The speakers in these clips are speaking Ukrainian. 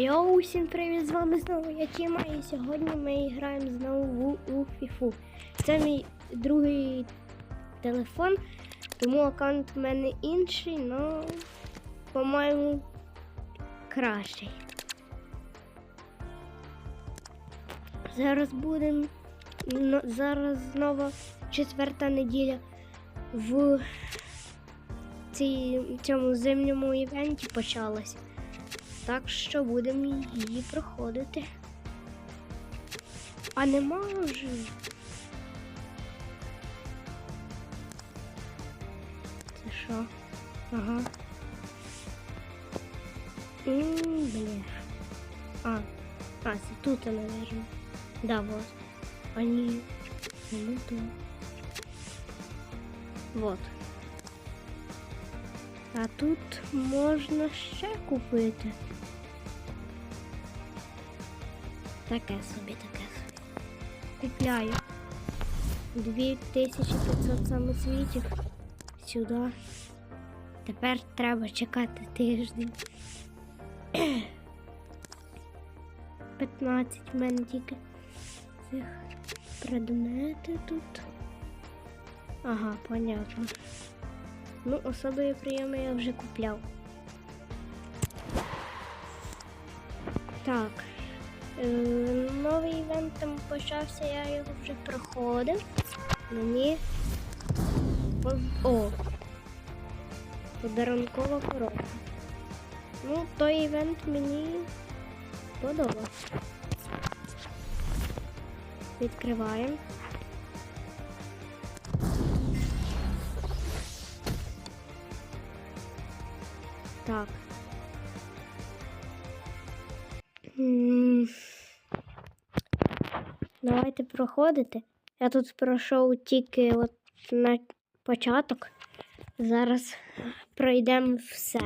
Йоу, усім привіт! З вами знову я Тіма, і сьогодні ми граємо знову у фіфу. Це мій другий телефон, тому аккаунт в мене інший, але, по-моєму, кращий. Зараз будемо. Зараз знову четверта неділя в цьому зимньому івенті почалася. Так що будемо її проходити. А не можу. Це що? Ага. М, Бля. А, а, це тут, наверное. Да, вот. Они... Ну, то. Вот. А тут можна ще купити. Таке собі, таке. Купляю. 2500 самосвітів. Сюди. Тепер треба чекати тиждень. 15 в мене тільки цих предмети тут. Ага, понятно. Ну, особливі прийоми я вже купляв. Так. Е, новий івент там почався, я його вже проходив. Мені. О! Подарункова коробка. Ну, той івент мені подобався. Відкриваємо. Так. Проходити. Я тут пройшов тільки от на початок. Зараз пройдемо все.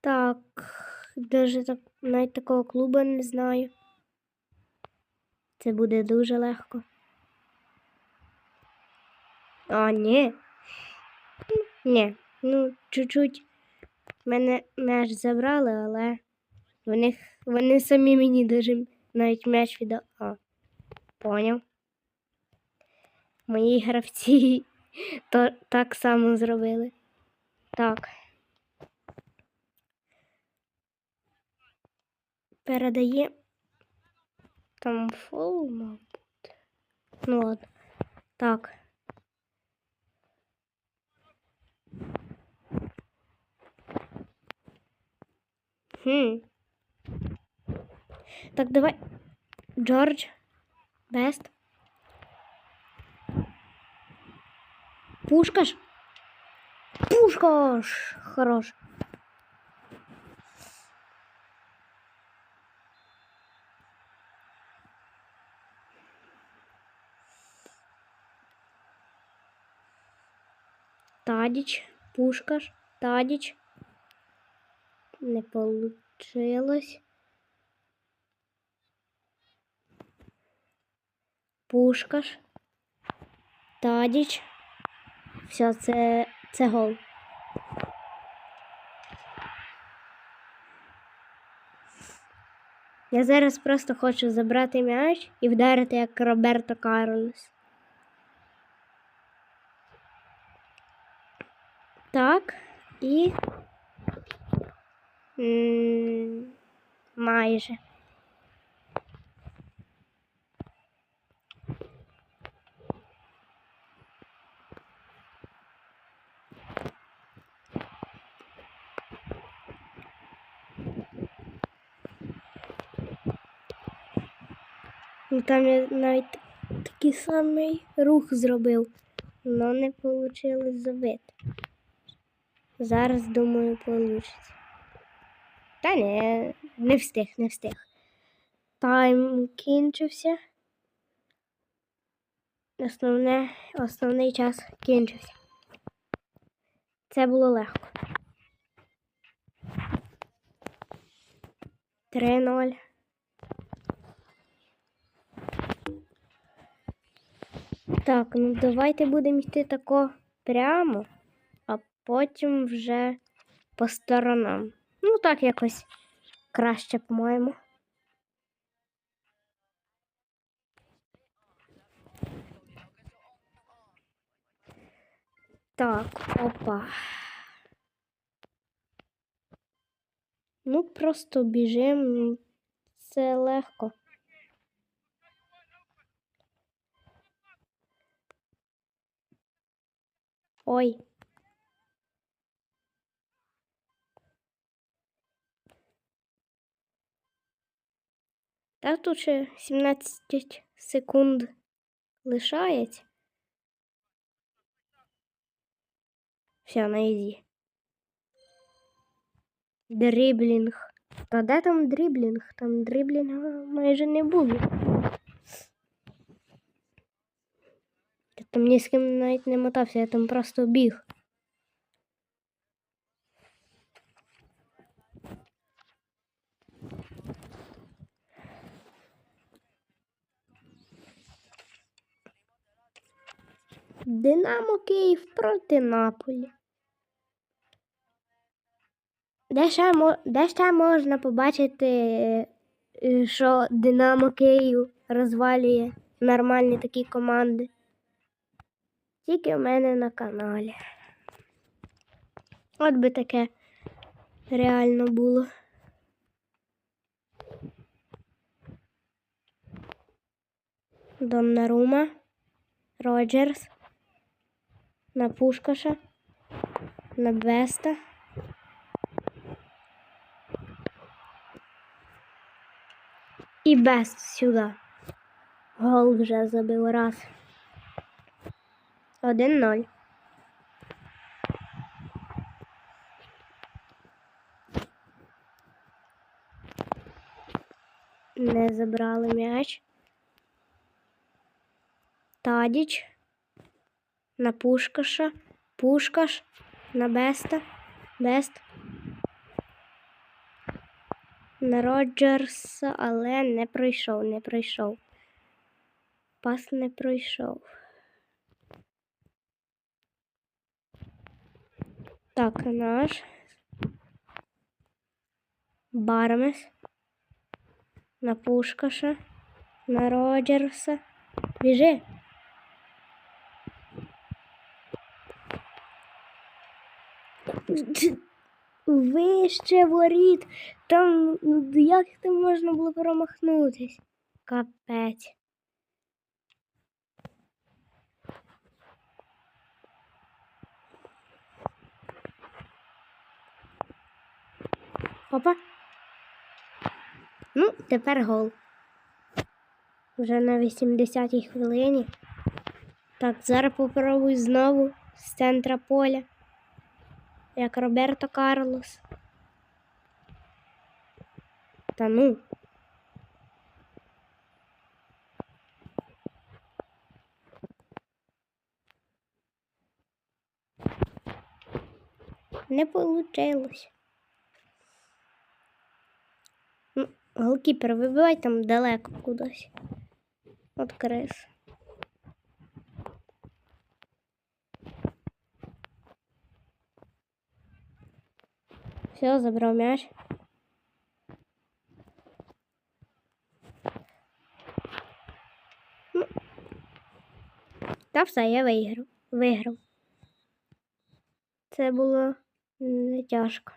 Так, даже так, навіть такого клубу не знаю. Це буде дуже легко. А, ні. Ні, ну, чуть-чуть мене м'яч забрали, але вони, вони самі мені даже навіть м'яч віддали. А, поняв. Мої гравці то так само зробили. Так. Передає там фол, мабуть. Ну ладно. Так. Хм. Так, давай. Джордж. Бест. Пушкаш. Пушкаш. Хорош. Тадіч, Пушкаш, Тадіч. Не получилось. Пушкаш. Тадіч. Все, це, це гол. Я зараз просто хочу забрати м'яч і вдарити як Роберто Карлос. Так, і майже. Ну, Там я навіть такий самий рух зробив, але не вийшло забити. Зараз, думаю, вийде. Та не, не встиг, не встиг. Тайм кінчився. Основне, основний час кінчився. Це було легко. 3-0. Так, ну давайте будемо йти тако прямо, потім вже по сторонам. Ну, так якось краще, по-моєму. Так, опа. Ну, просто біжимо. Це легко. Ой. Та тут ще 17 секунд лишається. Все, на ізі. Дриблінг. Та де там дриблінг? Там дриблінга майже не було. Я там ні з ким навіть не мотався, я там просто біг. Динамо Київ проти Наполі. Де ще, де ще можна побачити, е, що Динамо Київ розвалює нормальні такі команди? Тільки в мене на каналі. От би таке реально було. Доннарума, Роджерс, на Пушкаша, на Беста. І Бест сюди. Гол вже забив раз. 1-0. Не забрали м'яч. Тадіч. На Пушкаша. Пушкаш. На Беста. Бест. На Роджерса, але не пройшов, не пройшов. Пас не пройшов. Так, наш. Бармес. На Пушкаша. На Роджерса. Біжи. Вище воріт. Там як там можна було промахнутись? Капець. Опа. Ну, тепер гол. Вже на 80-й хвилині. Так, зараз попробуй знову з центра поля. Як Роберто Карлос. Та ну. Не получилось. Ну, голкіпер, вибивай там далеко кудись. От крис. Все, забрав м'яч. Ну, Та все, я виграв. Виграв. Це було не тяжко.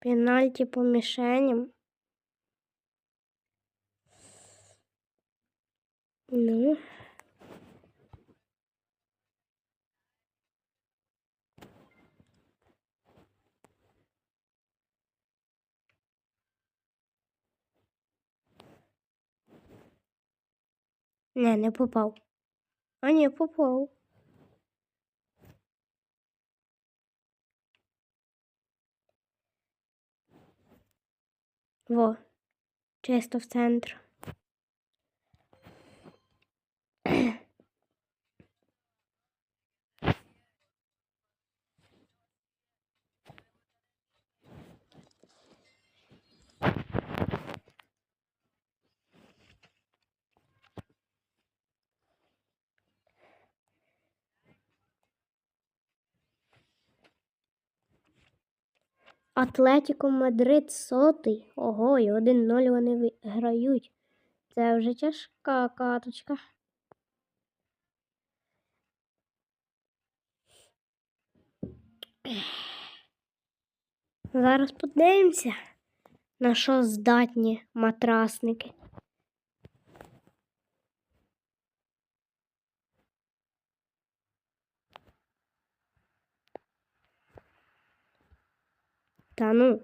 Пенальти по мишеням Ну. Не, не попав. А, не попав. Во, чисто в центр. Атлетіко Мадрид сотий. Ого, і 1-0 вони виграють. Це вже тяжка каточка. Зараз подивимося, на що здатні матрасники. Та ну.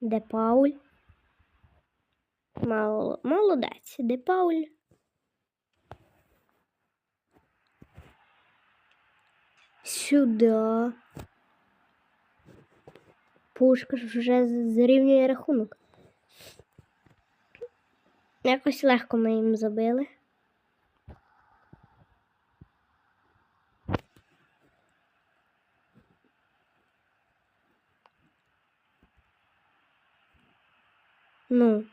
Де Пауль? Мало, молодець, де Пауль? Сюди. Пушка вже зрівнює рахунок. Якось легко ми їм забили. Ну,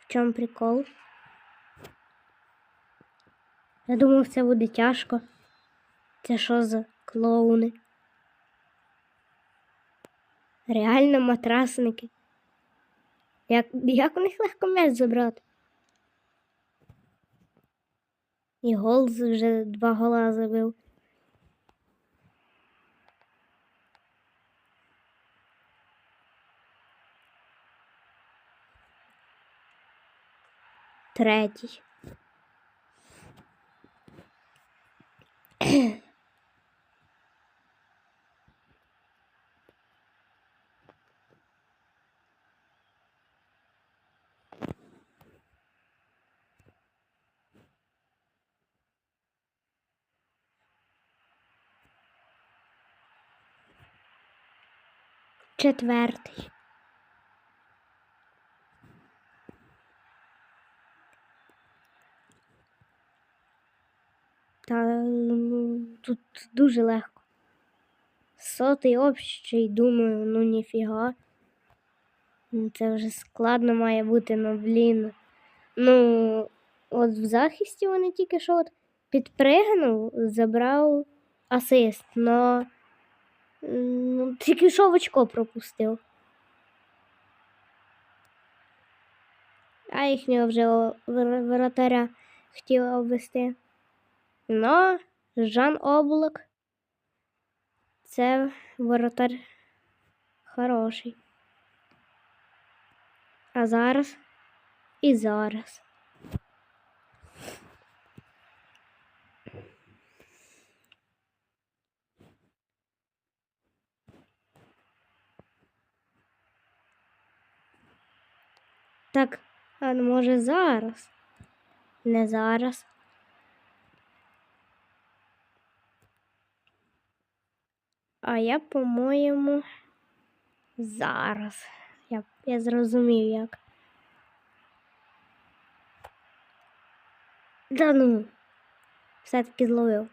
в чому прикол? Я думав, це буде тяжко. Це що за клоуни? Реально матрасники. Як, як у них легко м'яч забрати? І гол вже два гола забив. Третій. Четвертий. Та ну, тут дуже легко. Сотий общий, думаю, ну ніфіга. Ну, Це вже складно має бути, ну блін. Ну, от в захисті вони тільки що от підпригнув, забрав асист, но ну, тільки що в очко пропустив. А їхнього вже воротаря хотів обвести. Но Жан Облак це воротар хороший. А зараз і зараз. Так, а може зараз? Не зараз. А я, по-моєму, зараз. Я, я зрозумів як. Да ну, все-таки зловив.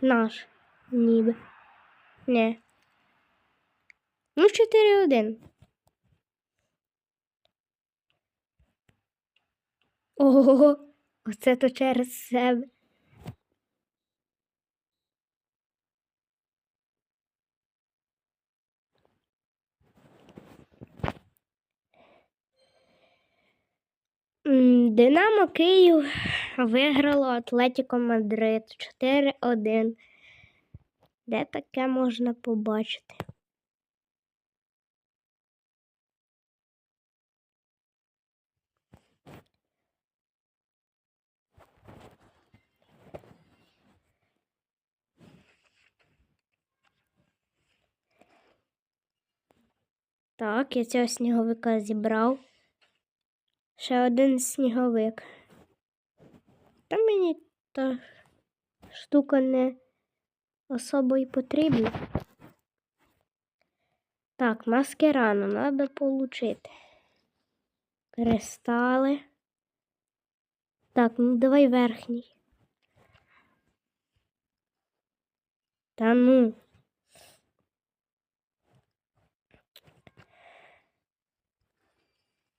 Наш, ніби. Не. Ну, 4-1. Ого, оце то через себе. Динамо Київ виграло Атлетіко Мадрид 4-1. Де таке можна побачити? Так, я цього сніговика зібрав. Ще один сніговик. Та мені та штука не особо й потрібна. Так, маскирану треба получити. Кристали. Так, ну давай верхній. Та ну.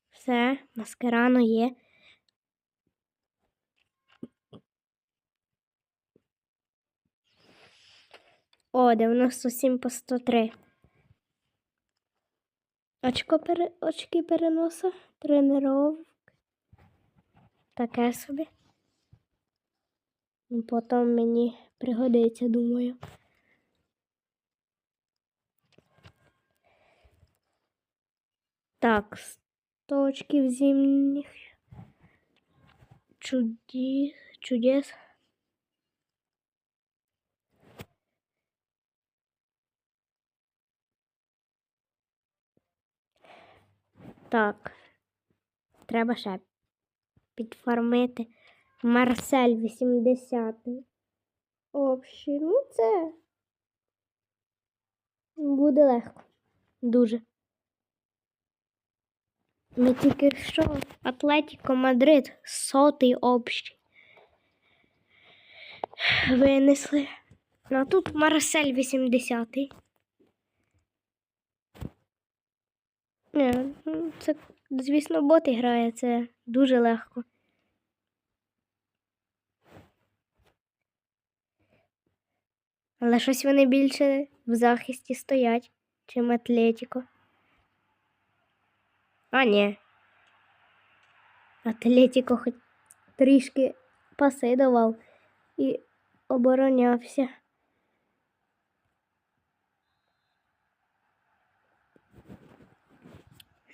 Все, маскарано є. О, 97 по 103. Очко пере... очки переноса, тренировок. Таке собі. Ну, Потім мені пригодиться, думаю. Так, 100 очків зимних. Чуді... Чудес. Так. Треба ще підфармити. Марсель 80. Общий. Ну, це буде легко. Дуже. Ми тільки що Атлетіко Мадрид сотий общий. Винесли. Ну а тут Марсель 80. Ну, це, звісно, бот грає, це дуже легко. Але щось вони більше в захисті стоять, чим Атлетіко. А, ні. Атлетіко хоч трішки паси давав і оборонявся.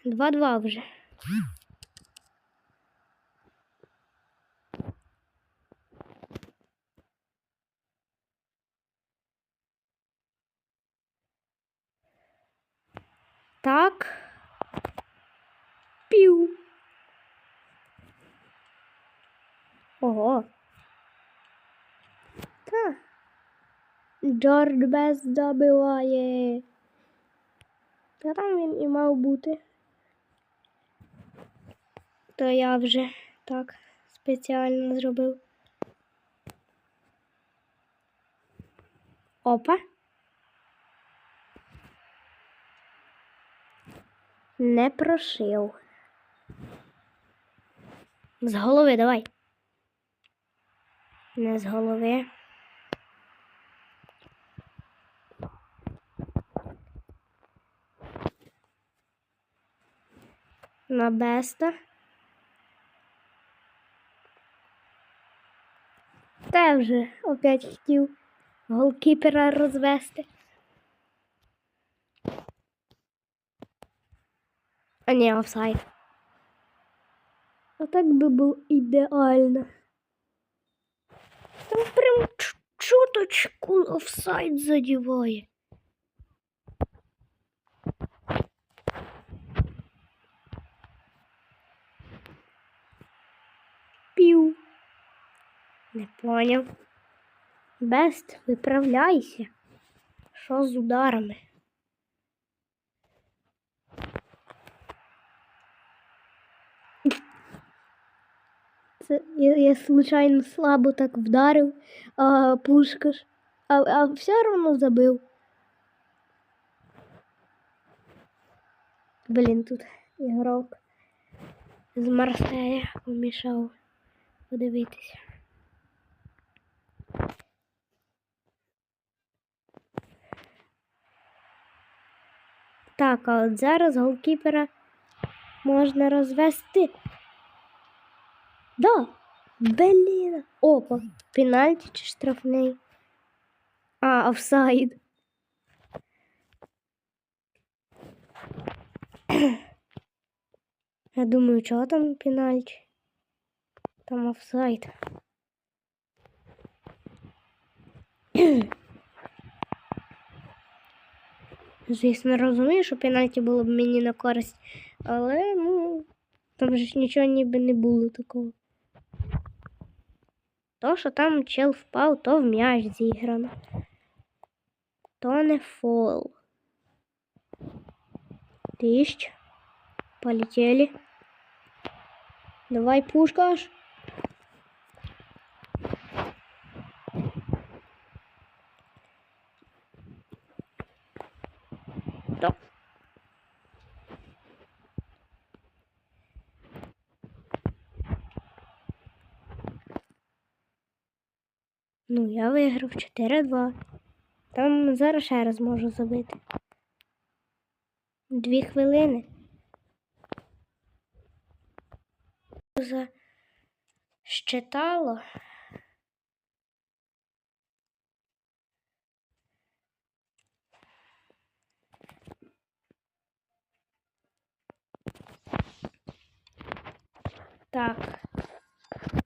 Два-два вже. Так. Пів. Ого. Та. Джордж Бест добиває. Та там він і мав бути. То я вже так спеціально зробив. Опа. Не прошив. З голови давай. Не з голови. На беста. Та вже опять хотів голкіпера розвести. А не офсайд. А так би було ідеально. Там прям чуточку офсайд задіває. Не поняв. Бест, виправляйся. Що з ударами? Це я, я случайно слабо так вдарив, а пушкаш, а, а все одно забив. Блін, тут ігрок з Марсея помішав подивитися. Так, а от зараз голкіпера можна розвести. Да. Блін. Опа. Пенальті чи штрафний? А, офсайд. Я думаю, чого там пенальті? Там офсайд. Звісно, розумію, що пенальті було б мені на користь, але ну, там же ж нічого ніби не було такого. То, що там чел впав, то в м'яч зіграно. То не фол. Тищ. Полетели. Давай, пушкаш. Я виграв 4-2. Там зараз ще раз можу забити. Дві хвилини. Защитало. Так.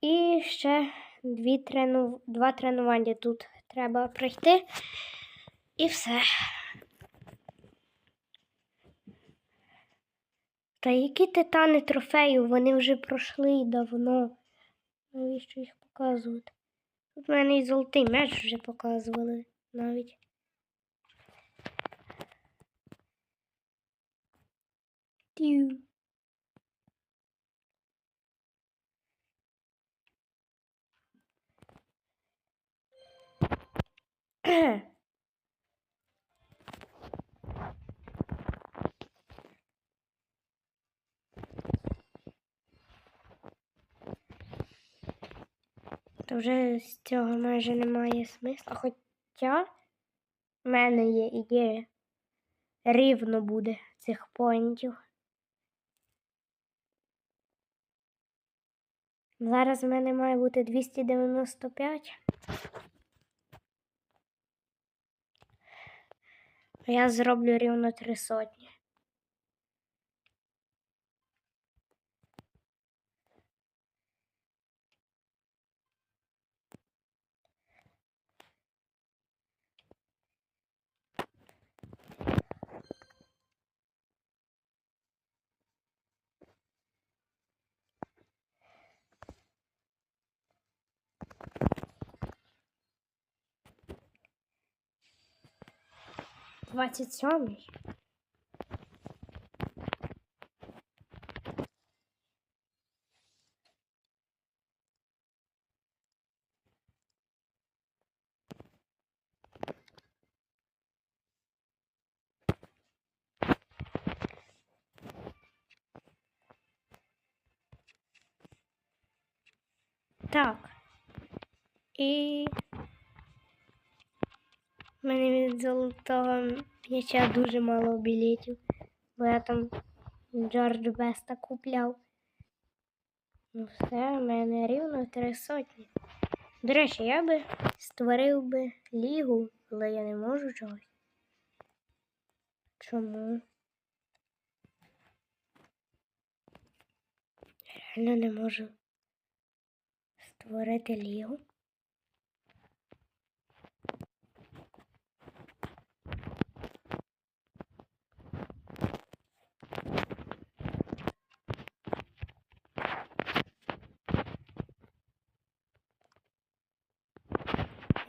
І ще дві трену... два тренування тут треба пройти. І все. Та які титани трофею, вони вже пройшли давно. Навіщо їх показувати? Тут в мене і золотий меч вже показували навіть. Тю. То вже з цього майже немає смисла. Хоча в мене є ідея. Рівно буде цих поінтів. Зараз в мене має бути 295. Я зроблю рівно три сотні. Двадцять сьомий. Так. І в мене від золотого м'яча дуже мало білетів, бо я там Джордж Беста купляв. Ну все, в мене рівно три сотні. До речі, я би створив би лігу, але я не можу чогось. Чому? Реально не можу створити лігу.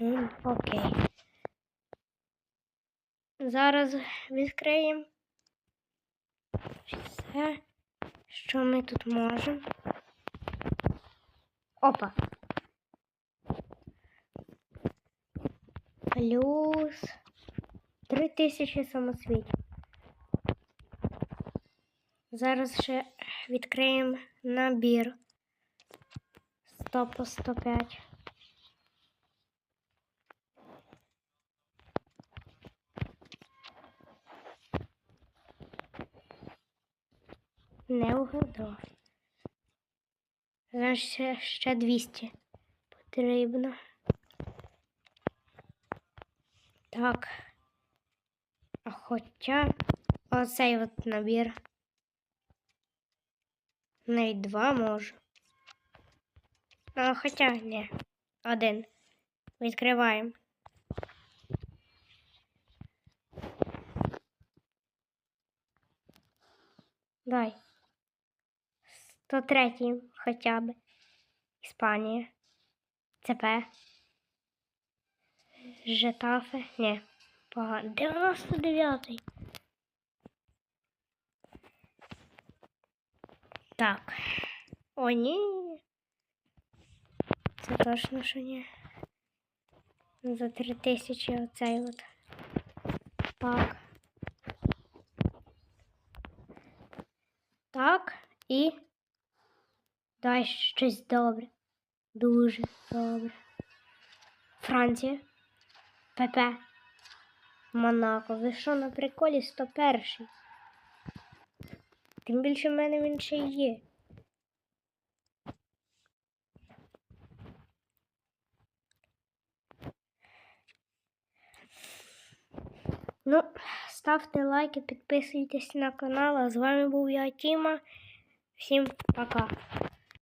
М, Окей. Зараз відкриємо все, що ми тут можемо. Опа. Плюс три тисячі самосвітів. Зараз ще відкриємо набір 100 по 105. Не угадав. Значить, ще, ще 200 потрібно. Так. А хоча оцей от набір. Навіть два можу. А, хоча ні. Один. Відкриваємо. 103 хоча б. Іспанія. ЦП. Жетафе. Ні. Погано. 99-й. Так. О, ні. Це точно, що ні. За три тисячі оцей от. Так. І. Дай щось добре. Дуже добре. Франція. ПП. Монако. Ви що на приколі 101? Тим більше в мене він ще є. Ну, ставте лайки, підписуйтесь на канал. А з вами був я Тіма. Всім пока.